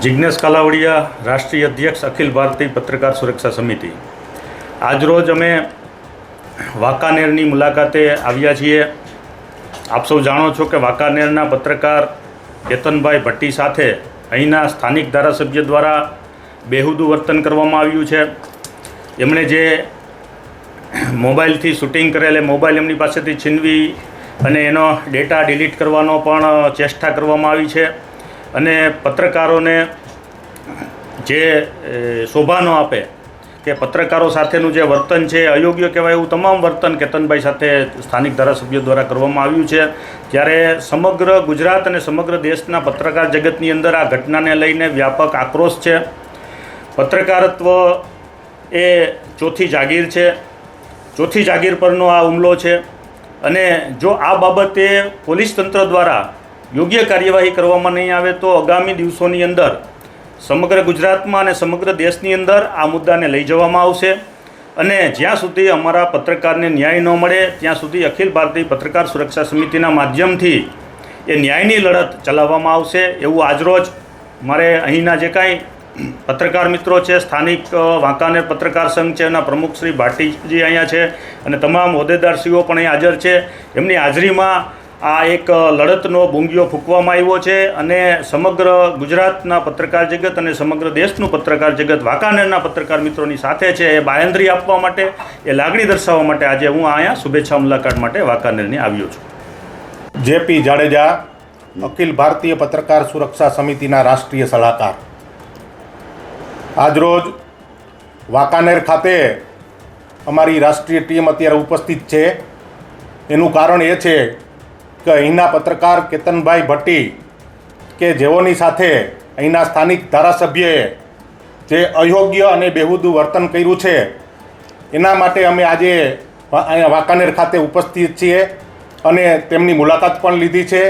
જિજ્ઞેશ કાલાવડિયા, રાષ્ટ્રીય અધ્યક્ષ, અખિલ ભારતીય પત્રકાર સુરક્ષા સમિતિ. આજરોજ અમે વાંકાનેરની મુલાકાતે આવ્યા છીએ. આપ સૌ જાણો છો કે વાંકાનેરના પત્રકાર કેતનભાઈ ભટ્ટી સાથે અહીંના સ્થાનિક ધારાસભ્ય દ્વારા બેહુદું વર્તન કરવામાં આવ્યું છે. એમણે જે મોબાઈલથી શૂટિંગ કરેલ મોબાઈલ એમની પાસેથી છીનવી અને એનો ડેટા ડિલીટ કરવાનો પણ ચેષ્ટા કરવામાં આવી છે. અને પત્રકારોને જે શોભાનો આપે, કે પત્રકારો સાથેનું જે વર્તન છે અયોગ્ય કહેવાય એવું તમામ વર્તન કેતનભાઈ સાથે સ્થાનિક ધારાસભ્યો દ્વારા કરવામાં આવ્યું છે. ત્યારે સમગ્ર ગુજરાત અને સમગ્ર દેશના પત્રકાર જગતની અંદર આ ઘટનાને લઈને વ્યાપક આક્રોશ છે. પત્રકારત્વ એ ચોથી જાગીર છે. ચોથી જાગીર પરનો આ હુમલો છે. અને જો આ બાબતે પોલીસ તંત્ર દ્વારા યોગ્ય કાર્યવાહી કરવામાં નહીં આવે તો આગામી દિવસોની અંદર સમગ્ર ગુજરાતમાં અને સમગ્ર દેશની અંદર આ મુદ્દાને લઈ જવામાં આવશે. અને જ્યાં સુધી અમારા પત્રકારને ન્યાય ન મળે, ત્યાં સુધી અખિલ ભારતીય પત્રકાર સુરક્ષા સમિતિના માધ્યમથી એ ન્યાયની લડત ચલાવવામાં આવશે એવું આજરોજ મારે અહીંના જે કાંઈ પત્રકાર મિત્રો છે, સ્થાનિક વાંકાનેર પત્રકાર સંઘ છે, એના પ્રમુખ શ્રી ભાટીજી અહીંયા છે અને તમામ હોદ્દેદારશ્રીઓ પણ અહીં હાજર છે. એમની હાજરીમાં આ એક લડતનો ભૂંગિયો ફૂંકવામાં આવ્યો છે અને સમગ્ર ગુજરાતના પત્રકાર જગત અને સમગ્ર દેશનું પત્રકાર જગત વાંકાનેરના પત્રકાર મિત્રોની સાથે છે. એ બાયંદ્રી આપવા માટે, એ લાગણી દર્શાવવા માટે આજે હું અહીંયા શુભેચ્છા મુલાકાત માટે વાંકાનેરની આવ્યો છું. જેપી જાડેજા, અખિલ ભારતીય પત્રકાર સુરક્ષા સમિતિના રાષ્ટ્રીય સલાહકાર. આજરોજ વાંકાનેર ખાતે અમારી રાષ્ટ્રીય ટીમ અત્યારે ઉપસ્થિત છે. એનું કારણ એ છે કે અહીંના પત્રકાર કેતનભાઈ ભટ્ટી કે જેઓની સાથે અહીંના સ્થાનિક ધારાસભ્યએ જે અયોગ્ય અને બેહુદું વર્તન કર્યું છે, એના માટે અમે આજે અહીંયા વાંકાનેર ખાતે ઉપસ્થિત છીએ અને તેમની મુલાકાત પણ લીધી છે.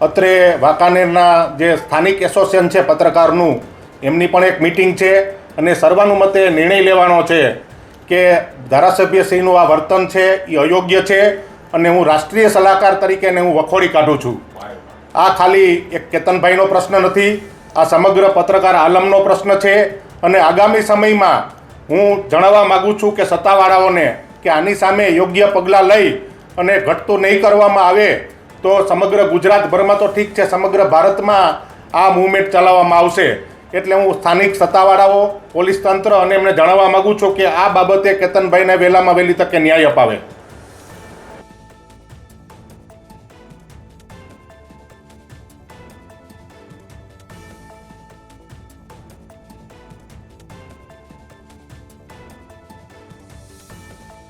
અત્રે વાંકાનેરના જે સ્થાનિક એસોસિએશન છે પત્રકારનું, એમની પણ એક મિટિંગ છે અને સર્વાનુમતે નિર્ણય લેવાનો છે કે ધારાસભ્યશ્રીનું આ વર્તન છે, એ અયોગ્ય છે અને હું રાષ્ટ્રીય સલાહકાર તરીકે એને હું વખોડી કાઢું છું. આ ખાલી એક કેતનભાઈનો પ્રશ્ન નથી, આ સમગ્ર પત્રકાર આલમનો પ્રશ્ન છે અને આગામી સમયમાં હું જણાવવા માગું છું કે સત્તાવાળાઓને કે આની સામે યોગ્ય પગલાં લઈ અને ઘટતું નહીં કરવામાં આવે તો સમગ્ર ગુજરાતભરમાં તો ઠીક છે, સમગ્ર ભારતમાં આ મૂવમેન્ટ ચલાવવામાં આવશે. એટલે હું સ્થાનિક સત્તાવાળાઓ, પોલીસ તંત્ર અને એમને જણાવવા માગું છું કે આ બાબતે કેતનભાઈને વહેલામાં વહેલી તકે ન્યાય અપાવે.